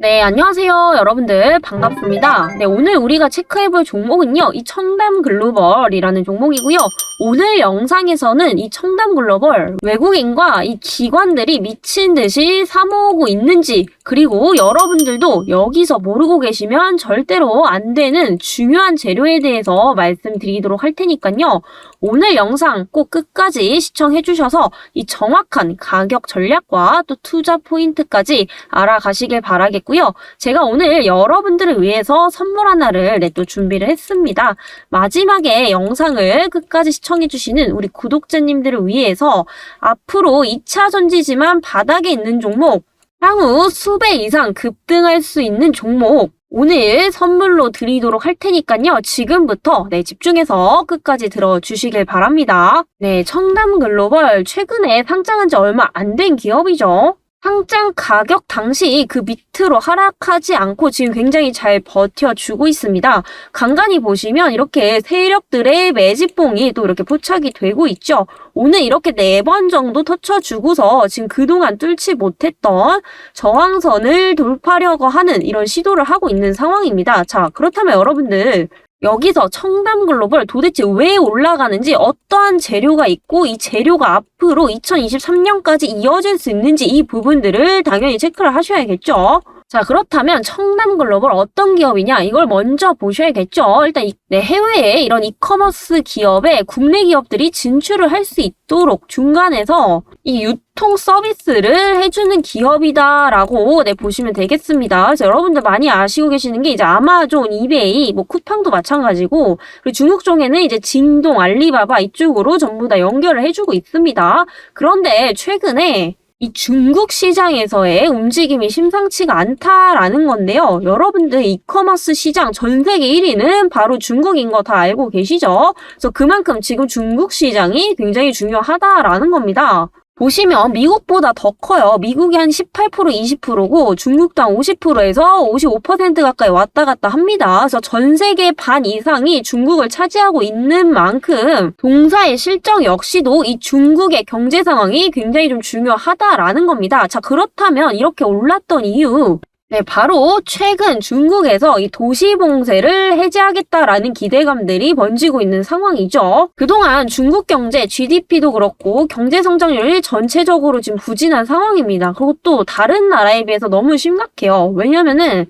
네, 안녕하세요. 여러분들 반갑습니다. 네, 오늘 우리가 체크해볼 종목은요. 이 청담 글로벌이라는 종목이고요. 오늘 영상에서는 이 청담 글로벌 외국인과 이 기관들이 미친 듯이 사모으고 있는지 그리고 여러분들도 여기서 모르고 계시면 절대로 안 되는 중요한 재료에 대해서 말씀드리도록 할 테니까요. 오늘 영상 꼭 끝까지 시청해 주셔서 이 정확한 가격 전략과 또 투자 포인트까지 알아가시길 바라겠고 요. 제가 오늘 여러분들을 위해서 선물 하나를 네, 또 준비를 했습니다. 마지막에 영상을 끝까지 시청해 주시는 우리 구독자님들을 위해서 앞으로 2차 전지지만 바닥에 있는 종목 향후 수배 이상 급등할 수 있는 종목 오늘 선물로 드리도록 할 테니까요. 지금부터 네, 집중해서 끝까지 들어주시길 바랍니다. 네, 청담 글로벌 최근에 상장한 지 얼마 안 된 기업이죠. 상장 가격 당시 그 밑으로 하락하지 않고 지금 굉장히 잘 버텨주고 있습니다. 간간히 보시면 이렇게 세력들의 매집봉이 또 이렇게 포착이 되고 있죠. 오늘 이렇게 네 번 정도 터쳐주고서 지금 그동안 뚫지 못했던 저항선을 돌파하려고 하는 이런 시도를 하고 있는 상황입니다. 자, 그렇다면 여러분들 여기서 청담 글로벌 도대체 왜 올라가는지 어떠한 재료가 있고 이 재료가 앞으로 2023년까지 이어질 수 있는지 이 부분들을 당연히 체크를 하셔야겠죠. 자, 그렇다면 청담 글로벌 어떤 기업이냐? 이걸 먼저 보셔야겠죠. 일단 이- 네, 해외에 이런 이커머스 기업에 국내 기업들이 진출을 할 수 있도록 중간에서 이 유통 서비스를 해주는 기업이다라고 네, 보시면 되겠습니다. 그래서 여러분들 많이 아시고 계시는 게 이제 아마존, 이베이, 뭐 쿠팡도 마찬가지고 그리고 중국 쪽에는 이제 징동, 알리바바 이쪽으로 전부 다 연결을 해주고 있습니다. 그런데 최근에 이 중국 시장에서의 움직임이 심상치가 않다라는 건데요. 여러분들 이커머스 시장 전 세계 1위는 바로 중국인 거 다 알고 계시죠? 그래서 그만큼 지금 중국 시장이 굉장히 중요하다라는 겁니다. 보시면 미국보다 더 커요. 미국이 한 18%, 20%고 중국도 한 50%에서 55% 가까이 왔다 갔다 합니다. 그래서 전 세계 반 이상이 중국을 차지하고 있는 만큼 동사의 실적 역시도 이 중국의 경제 상황이 굉장히 좀 중요하다라는 겁니다. 자, 그렇다면 이렇게 올랐던 이유 네, 바로 최근 중국에서 이 도시 봉쇄를 해제하겠다라는 기대감들이 번지고 있는 상황이죠. 그동안 중국 경제 GDP도 그렇고 경제 성장률이 전체적으로 지금 부진한 상황입니다. 또 다른 나라에 비해서 너무 심각해요. 왜냐면은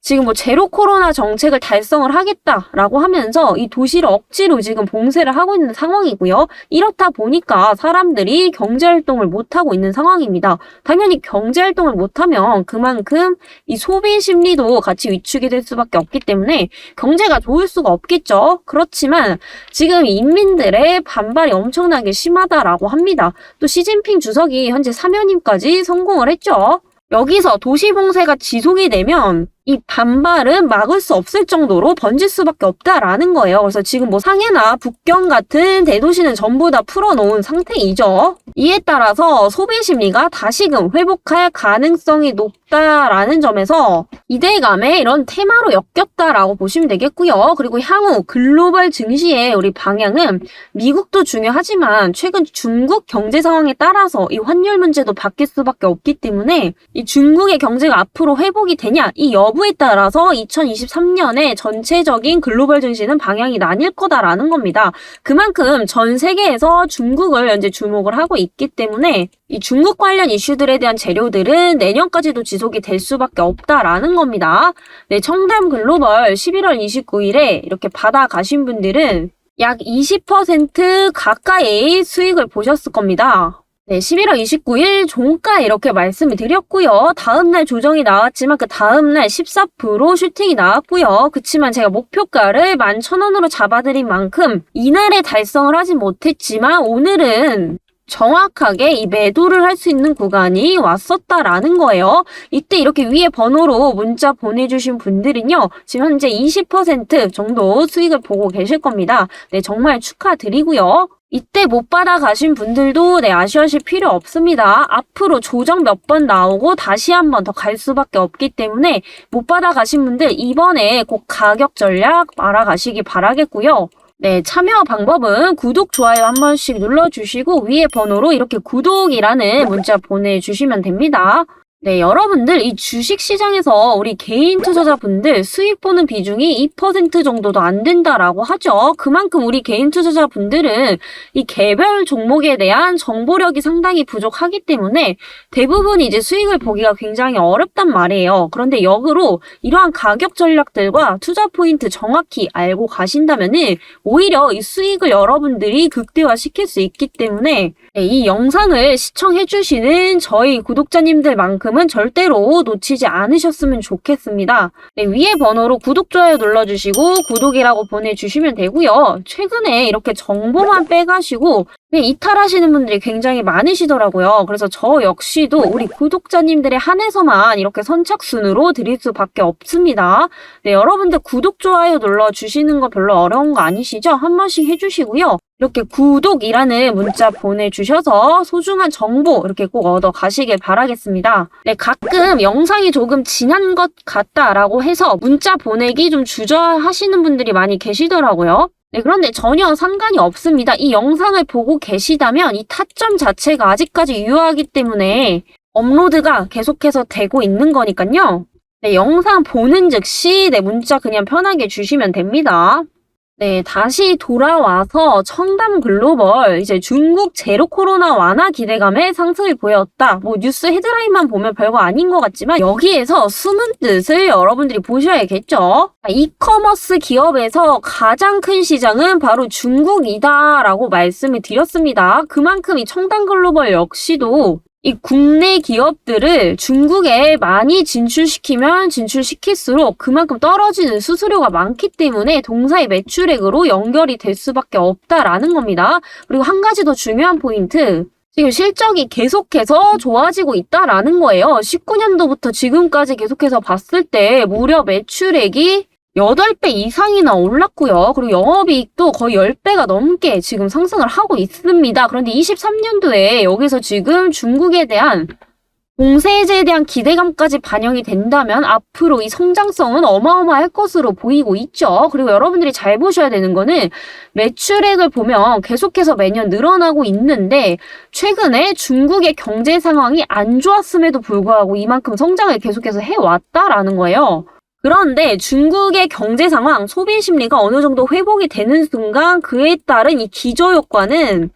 지금 뭐 제로 코로나 정책을 달성을 하겠다라고 하면서 이 도시를 억지로 지금 봉쇄를 하고 있는 상황이고요. 이렇다 보니까 사람들이 경제 활동을 못 하고 있는 상황입니다. 당연히 경제 활동을 못 하면 그만큼 이 소비 심리도 같이 위축이 될 수밖에 없기 때문에 경제가 좋을 수가 없겠죠. 그렇지만 지금 인민들의 반발이 엄청나게 심하다라고 합니다. 또 시진핑 주석이 현재 사면임까지 성공을 했죠. 여기서 도시 봉쇄가 지속이 되면 이 반발은 막을 수 없을 정도로 번질 수밖에 없다라는 거예요. 그래서 지금 뭐 상해나 북경 같은 대도시는 전부 다 풀어놓은 상태이죠. 이에 따라서 소비 심리가 다시금 회복할 가능성이 높다라는 점에서 이대감의 이런 테마로 엮였다라고 보시면 되겠고요. 그리고 향후 글로벌 증시의 우리 방향은 미국도 중요하지만 최근 중국 경제 상황에 따라서 이 환율 문제도 바뀔 수밖에 없기 때문에 이 중국의 경제가 앞으로 회복이 되냐 이 여부 에 따라서 2023년에 전체적인 글로벌 증시는 방향이 나뉠 거다라는 겁니다. 그만큼 전 세계에서 중국을 현재 주목을 하고 있기 때문에 이 중국 관련 이슈들에 대한 재료들은 내년까지도 지속이 될 수밖에 없다라는 겁니다. 네, 청담 글로벌 11월 29일에 이렇게 받아가신 분들은 약 20% 가까이 수익을 보셨을 겁니다. 네, 11월 29일 종가 이렇게 말씀을 드렸고요. 다음날 조정이 나왔지만 그 다음날 14% 슈팅이 나왔고요. 그치만 제가 목표가를 11,000원으로 잡아드린 만큼 이날에 달성을 하지 못했지만 오늘은 정확하게 이 매도를 할 수 있는 구간이 왔었다라는 거예요. 이때 이렇게 위에 번호로 문자 보내주신 분들은요, 지금 현재 20% 정도 수익을 보고 계실 겁니다. 네, 정말 축하드리고요. 이때 못 받아가신 분들도 네, 아쉬워하실 필요 없습니다. 앞으로 조정 몇 번 나오고 다시 한 번 더 갈 수밖에 없기 때문에 못 받아가신 분들 이번에 꼭 가격 전략 알아가시기 바라겠고요. 네, 참여 방법은 구독, 좋아요 한 번씩 눌러주시고 위에 번호로 이렇게 구독이라는 문자 보내주시면 됩니다. 네, 여러분들 이 주식 시장에서 우리 개인 투자자분들 수익 보는 비중이 2% 정도도 안 된다라고 하죠. 그만큼 우리 개인 투자자분들은 이 개별 종목에 대한 정보력이 상당히 부족하기 때문에 대부분 이제 수익을 보기가 굉장히 어렵단 말이에요. 그런데 역으로 이러한 가격 전략들과 투자 포인트 정확히 알고 가신다면은 오히려 이 수익을 여러분들이 극대화시킬 수 있기 때문에 네, 이 영상을 시청해 주시는 저희 구독자님들만큼 은 절대로 놓치지 않으셨으면 좋겠습니다. 네, 위에 번호로 구독, 좋아요 눌러주시고 구독이라고 보내주시면 되고요. 최근에 이렇게 정보만 빼가시고 네, 이탈하시는 분들이 굉장히 많으시더라고요. 그래서 저 역시도 우리 구독자님들의 한해서만 이렇게 선착순으로 드릴 수밖에 없습니다. 네, 여러분들 구독, 좋아요 눌러주시는 거 별로 어려운 거 아니시죠? 한 번씩 해주시고요. 이렇게 구독이라는 문자 보내주셔서 소중한 정보 이렇게 꼭 얻어 가시길 바라겠습니다. 네, 가끔 영상이 조금 지난 것 같다라고 해서 문자 보내기 좀 주저하시는 분들이 많이 계시더라고요. 네, 그런데 전혀 상관이 없습니다. 이 영상을 보고 계시다면 이 타점 자체가 아직까지 유효하기 때문에 업로드가 계속해서 되고 있는 거니까요. 네, 영상 보는 즉시 네, 문자 그냥 편하게 주시면 됩니다. 네, 다시 돌아와서 청담 글로벌 이제 중국 제로 코로나 완화 기대감에 상승을 보였다. 뭐 뉴스 헤드라인만 보면 별거 아닌 것 같지만 여기에서 숨은 뜻을 여러분들이 보셔야겠죠. 이커머스 기업에서 가장 큰 시장은 바로 중국이다라고 말씀을 드렸습니다. 그만큼 이 청담 글로벌 역시도 이 국내 기업들을 중국에 많이 진출시키면 진출시킬수록 그만큼 떨어지는 수수료가 많기 때문에 동사의 매출액으로 연결이 될 수밖에 없다라는 겁니다. 그리고 한 가지 더 중요한 포인트. 지금 실적이 계속해서 좋아지고 있다라는 거예요. 19년도부터 지금까지 계속해서 봤을 때 무려 매출액이 8배 이상이나 올랐고요. 그리고 영업이익도 거의 10배가 넘게 지금 상승을 하고 있습니다. 그런데 23년도에 여기서 지금 중국에 대한 공세제에 대한 기대감까지 반영이 된다면 앞으로 이 성장성은 어마어마할 것으로 보이고 있죠. 그리고 여러분들이 잘 보셔야 되는 거는 매출액을 보면 계속해서 매년 늘어나고 있는데 최근에 중국의 경제 상황이 안 좋았음에도 불구하고 이만큼 성장을 계속해서 해왔다라는 거예요. 그런데 중국의 경제 상황, 소비 심리가 어느 정도 회복이 되는 순간 그에 따른 이 기저 효과는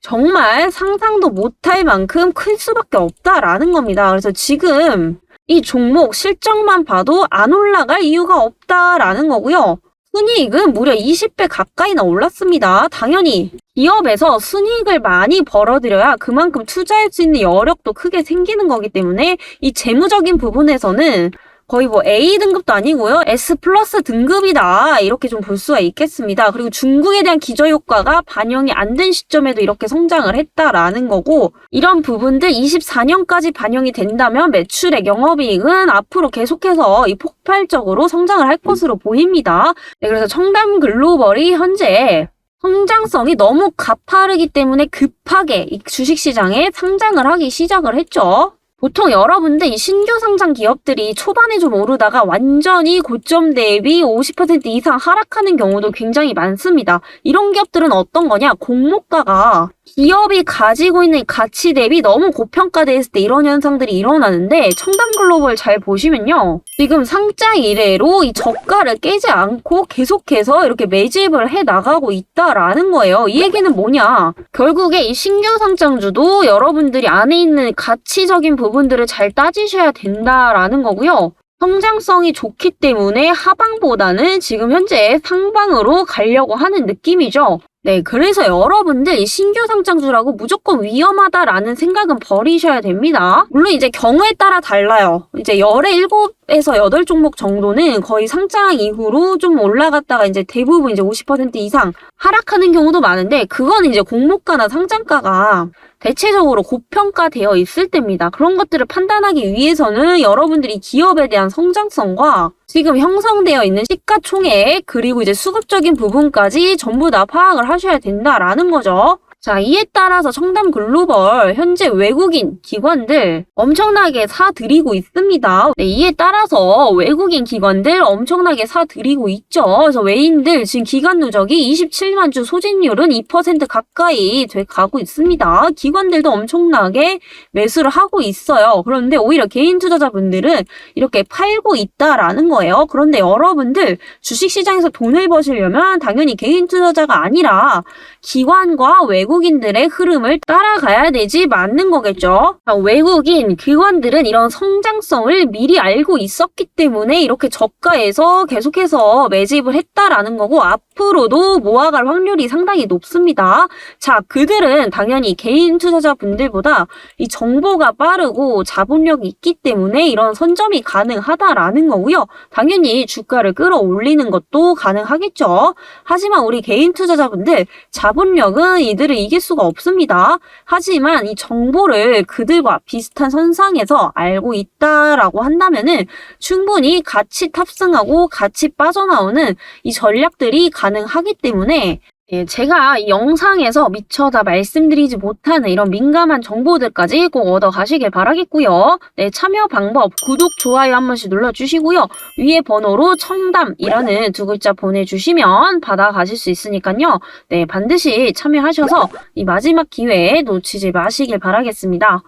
정말 상상도 못할 만큼 클 수밖에 없다라는 겁니다. 그래서 지금 이 종목 실적만 봐도 안 올라갈 이유가 없다라는 거고요. 순이익은 무려 20배 가까이나 올랐습니다. 당연히 기업에서 순이익을 많이 벌어들여야 그만큼 투자할 수 있는 여력도 크게 생기는 거기 때문에 이 재무적인 부분에서는 거의 뭐 A 등급도 아니고요. S 플러스 등급이다. 이렇게 좀 볼 수가 있겠습니다. 그리고 중국에 대한 기저효과가 반영이 안 된 시점에도 이렇게 성장을 했다라는 거고 이런 부분들 24년까지 반영이 된다면 매출액 영업이익은 앞으로 계속해서 이 폭발적으로 성장을 할 것으로 보입니다. 네, 그래서 청담 글로벌이 현재 성장성이 너무 가파르기 때문에 급하게 이 주식시장에 상장을 하기 시작을 했죠. 보통 여러분들 이 신규 상장 기업들이 초반에 좀 오르다가 완전히 고점 대비 50% 이상 하락하는 경우도 굉장히 많습니다. 이런 기업들은 어떤 거냐? 공모가가 기업이 가지고 있는 가치 대비 너무 고평가됐을 때 이런 현상들이 일어나는데 청담 글로벌 잘 보시면요. 지금 상장 이래로 이 저가를 깨지 않고 계속해서 이렇게 매집을 해 나가고 있다라는 거예요. 이 얘기는 뭐냐? 결국에 이 신규 상장주도 여러분들이 안에 있는 가치적인 부분들을 잘 따지셔야 된다라는 거고요. 성장성이 좋기 때문에 하방보다는 지금 현재 상방으로 가려고 하는 느낌이죠. 네, 그래서 여러분들 이 신규 상장주라고 무조건 위험하다라는 생각은 버리셔야 됩니다. 물론 이제 경우에 따라 달라요. 이제 열의 일곱 에서 여덟 종목 정도는 거의 상장 이후로 좀 올라갔다가 이제 대부분 이제 50% 이상 하락하는 경우도 많은데 그건 이제 공모가나 상장가가 대체적으로 고평가되어 있을 때입니다. 그런 것들을 판단하기 위해서는 여러분들이 기업에 대한 성장성과 지금 형성되어 있는 시가총액 그리고 이제 수급적인 부분까지 전부 다 파악을 하셔야 된다라는 거죠. 자, 이에 따라서 청담 글로벌 현재 외국인 기관들 엄청나게 사들이고 있습니다. 네, 이에 따라서 외국인 기관들 엄청나게 사들이고 있죠. 그래서 외인들 지금 기간 누적이 27만 주 소진율은 2% 가까이 돼 가고 있습니다. 기관들도 엄청나게 매수를 하고 있어요. 그런데 오히려 개인 투자자분들은 이렇게 팔고 있다라는 거예요. 그런데 여러분들 주식시장에서 돈을 버시려면 당연히 개인 투자자가 아니라 기관과 외국 인들의 흐름을 따라가야 되지 맞는 거겠죠. 자, 외국인 기관들은 이런 성장성을 미리 알고 있었기 때문에 이렇게 저가에서 계속해서 매집을 했다라는 거고 앞으로도 모아갈 확률이 상당히 높습니다. 자, 그들은 당연히 개인 투자자분들보다 이 정보가 빠르고 자본력이 있기 때문에 이런 선점이 가능하다라는 거고요. 당연히 주가를 끌어올리는 것도 가능하겠죠. 하지만 우리 개인 투자자분들 자본력은 이들을 이길 수가 없습니다. 하지만 이 정보를 그들과 비슷한 선상에서 알고 있다라고 한다면은 충분히 같이 탑승하고 같이 빠져나오는 이 전략들이 가능하기 때문에 예, 제가 이 영상에서 미처 다 말씀드리지 못하는 이런 민감한 정보들까지 꼭 얻어 가시길 바라겠고요. 네, 참여 방법 구독, 좋아요 한 번씩 눌러주시고요. 위에 번호로 청담이라는 두 글자 보내주시면 받아 가실 수 있으니까요. 네, 반드시 참여하셔서 이 마지막 기회에 놓치지 마시길 바라겠습니다.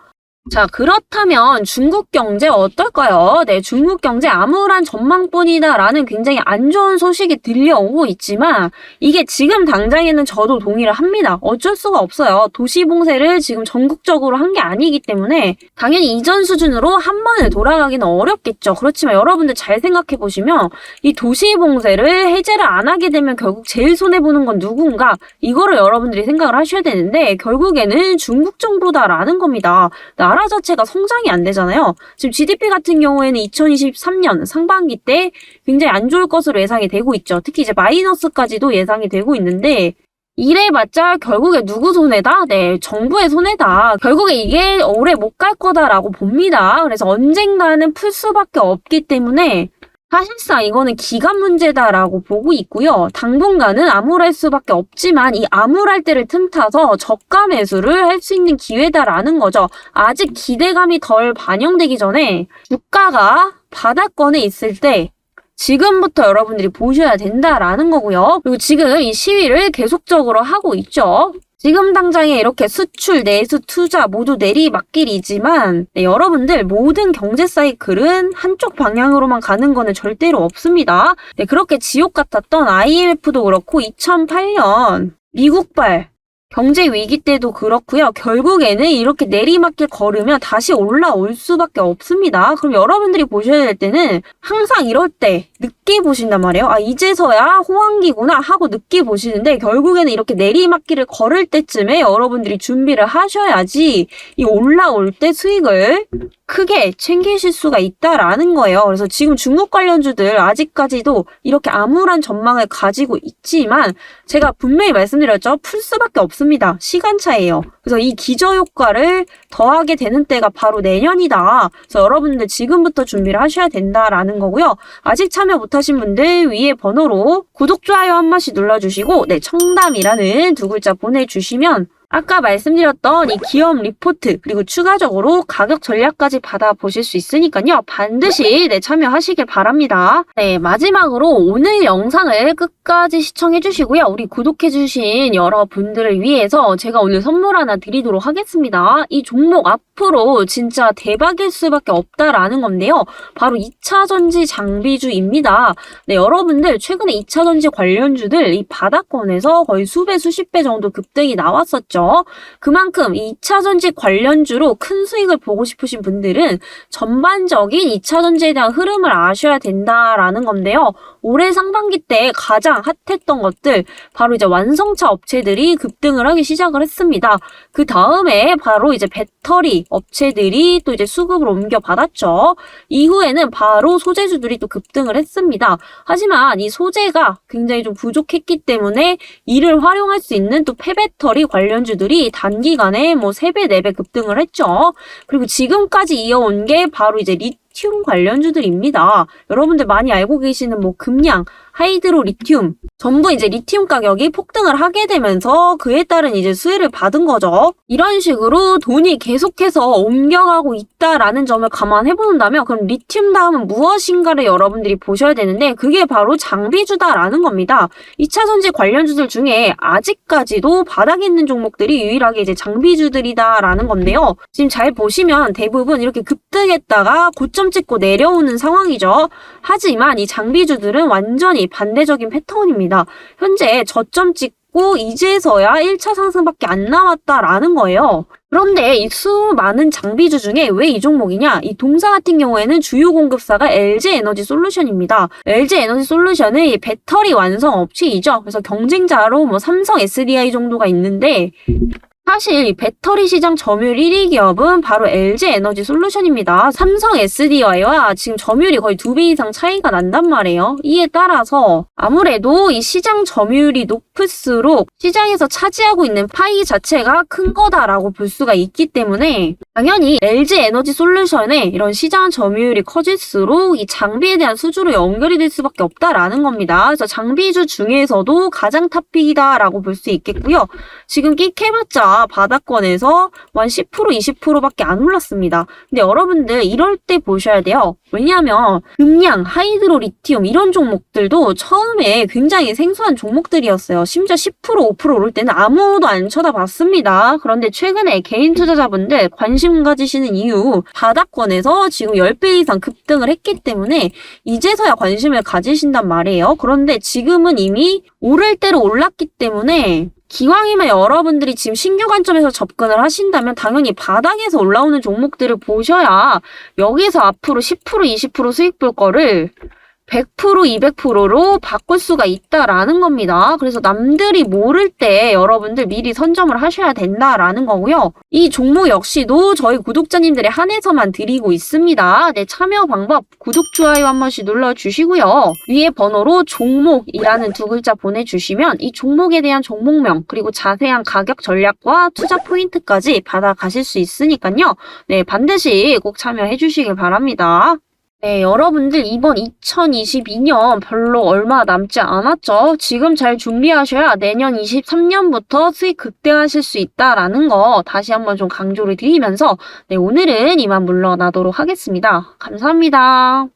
자, 그렇다면 중국 경제 어떨까요? 네, 중국 경제 암울한 전망뿐이다라는 굉장히 안 좋은 소식이 들려오고 있지만 이게 지금 당장에는 저도 동의를 합니다. 어쩔 수가 없어요. 도시 봉쇄를 지금 전국적으로 한 게 아니기 때문에 당연히 이전 수준으로 한 번에 돌아가기는 어렵겠죠. 그렇지만 여러분들 잘 생각해 보시면 이 도시 봉쇄를 해제를 안 하게 되면 결국 제일 손해 보는 건 누군가 이거를 여러분들이 생각을 하셔야 되는데 결국에는 중국 정부다라는 겁니다. 나라 자체가 성장이 안 되잖아요. 지금 GDP 같은 경우에는 2023년 상반기 때 굉장히 안 좋을 것으로 예상이 되고 있죠. 특히 이제 마이너스까지도 예상이 되고 있는데 이래봤자 결국에 누구 손해다? 네, 정부의 손해다. 결국에 이게 오래 못 갈 거다라고 봅니다. 그래서 언젠가는 풀 수밖에 없기 때문에 사실상 이거는 기간 문제다라고 보고 있고요. 당분간은 암울할 수밖에 없지만 이 암울할 때를 틈타서 저가 매수를 할 수 있는 기회다라는 거죠. 아직 기대감이 덜 반영되기 전에 주가가 바닥권에 있을 때 지금부터 여러분들이 보셔야 된다라는 거고요. 그리고 지금 이 시위를 계속적으로 하고 있죠. 지금 당장에 이렇게 수출, 내수, 투자 모두 내리막길이지만 네, 여러분들 모든 경제 사이클은 한쪽 방향으로만 가는 거는 절대로 없습니다. 네, 그렇게 지옥 같았던 IMF도 그렇고 2008년 미국발 경제 위기 때도 그렇고요. 결국에는 이렇게 내리막길 걸으면 다시 올라올 수밖에 없습니다. 그럼 여러분들이 보셔야 될 때는 항상 이럴 때 늦게 보신단 말이에요. 아 이제서야 호황기구나 하고 늦게 보시는데 결국에는 이렇게 내리막길을 걸을 때쯤에 여러분들이 준비를 하셔야지 이 올라올 때 수익을 크게 챙기실 수가 있다라는 거예요. 그래서 지금 중국 관련주들 아직까지도 이렇게 암울한 전망을 가지고 있지만 제가 분명히 말씀드렸죠. 풀 수밖에 없습니다. 시간 차예요. 그래서 이 기저효과를 더하게 되는 때가 바로 내년이다. 그래서 여러분들 지금부터 준비를 하셔야 된다라는 거고요. 아직 참여 못하신 분들 위에 번호로 구독, 좋아요 한 번씩 눌러주시고 네, 청담이라는 두 글자 보내주시면 아까 말씀드렸던 이 기업 리포트 그리고 추가적으로 가격 전략까지 받아보실 수 있으니까요. 반드시 네, 참여하시길 바랍니다. 네, 마지막으로 오늘 영상을 끝까지 시청해 주시고요. 우리 구독해 주신 여러분들을 위해서 제가 오늘 선물 하나 드리도록 하겠습니다. 이 종목 앞으로 진짜 대박일 수밖에 없다라는 건데요. 바로 2차 전지 장비주입니다. 네, 여러분들 최근에 2차 전지 관련주들 이 바닥권에서 거의 수배 수십 배 정도 급등이 나왔었죠. 그만큼 이 2차 전지 관련주로 큰 수익을 보고 싶으신 분들은 전반적인 2차 전지에 대한 흐름을 아셔야 된다라는 건데요. 올해 상반기 때 가장 핫했던 것들 바로 이제 완성차 업체들이 급등을 하기 시작을 했습니다. 그 다음에 바로 이제 배터리 업체들이 또 이제 수급을 옮겨 받았죠. 이후에는 바로 소재주들이 또 급등을 했습니다. 하지만 이 소재가 굉장히 좀 부족했기 때문에 이를 활용할 수 있는 또 폐배터리 관련 주들이 단기간에 뭐 3배, 4배 급등을 했죠. 그리고 지금까지 이어온 게 바로 이제 리 리튬 관련주들입니다. 여러분들 많이 알고 계시는 뭐 금양, 하이드로 리튬 전부 이제 리튬 가격이 폭등을 하게 되면서 그에 따른 이제 수혜를 받은 거죠. 이런 식으로 돈이 계속해서 옮겨가고 있다라는 점을 감안해 본다면 그럼 리튬 다음은 무엇인가를 여러분들이 보셔야 되는데 그게 바로 장비주다라는 겁니다. 2차 전지 관련주들 중에 아직까지도 바닥에 있는 종목들이 유일하게 이제 장비주들이다라는 건데요. 지금 잘 보시면 대부분 이렇게 급등했다가 고점 찍고 내려오는 상황이죠. 하지만 이 장비주들은 완전히 반대적인 패턴입니다. 현재 저점 찍고 이제서야 1차 상승밖에 안 남았다라는 거예요. 그런데 이 수많은 장비주 중에 왜 이 종목이냐? 이 동사 같은 경우에는 주요 공급사가 LG 에너지 솔루션입니다. LG 에너지 솔루션은 이 배터리 완성 업체이죠. 그래서 경쟁자로 뭐 삼성 SDI 정도가 있는데 사실 이 배터리 시장 점유율 1위 기업은 바로 LG 에너지 솔루션입니다. 삼성 SDI와 지금 점유율이 거의 두 배 이상 차이가 난단 말이에요. 이에 따라서 아무래도 이 시장 점유율이 높을수록 시장에서 차지하고 있는 파이 자체가 큰 거다라고 볼 수가 있기 때문에 당연히 LG 에너지 솔루션의 이런 시장 점유율이 커질수록 이 장비에 대한 수주로 연결이 될 수밖에 없다라는 겁니다. 그래서 장비주 중에서도 가장 탑픽이다라고 볼 수 있겠고요. 지금 끽해봤자 바닥권에서 한 10% 20%밖에 안 올랐습니다. 근데 여러분들 이럴 때 보셔야 돼요. 왜냐하면 금양, 하이드로 리튬 이런 종목들도 처음에 굉장히 생소한 종목들이었어요. 심지어 10% 5% 오를 때는 아무도 안 쳐다봤습니다. 그런데 최근에 개인 투자자분들 관심 가지시는 이유 바닥권에서 지금 10배 이상 급등을 했기 때문에 이제서야 관심을 가지신단 말이에요. 그런데 지금은 이미 오를 대로 올랐기 때문에 기왕이면 여러분들이 지금 신규 관점에서 접근을 하신다면 당연히 바닥에서 올라오는 종목들을 보셔야 여기서 앞으로 10% 20% 수익 볼 거를 100% 200%로 바꿀 수가 있다라는 겁니다. 그래서 남들이 모를 때 여러분들 미리 선점을 하셔야 된다라는 거고요. 이 종목 역시도 저희 구독자님들의 한해서만 드리고 있습니다. 네, 참여 방법 구독, 좋아요 한 번씩 눌러주시고요. 위에 번호로 종목이라는 두 글자 보내주시면 이 종목에 대한 종목명 그리고 자세한 가격 전략과 투자 포인트까지 받아가실 수 있으니까요. 네, 반드시 꼭 참여해 주시길 바랍니다. 네, 여러분들 이번 2022년 별로 얼마 남지 않았죠? 지금 잘 준비하셔야 내년 23년부터 수익 극대화하실 수 있다라는 거 다시 한번 좀 강조를 드리면서 네, 오늘은 이만 물러나도록 하겠습니다. 감사합니다.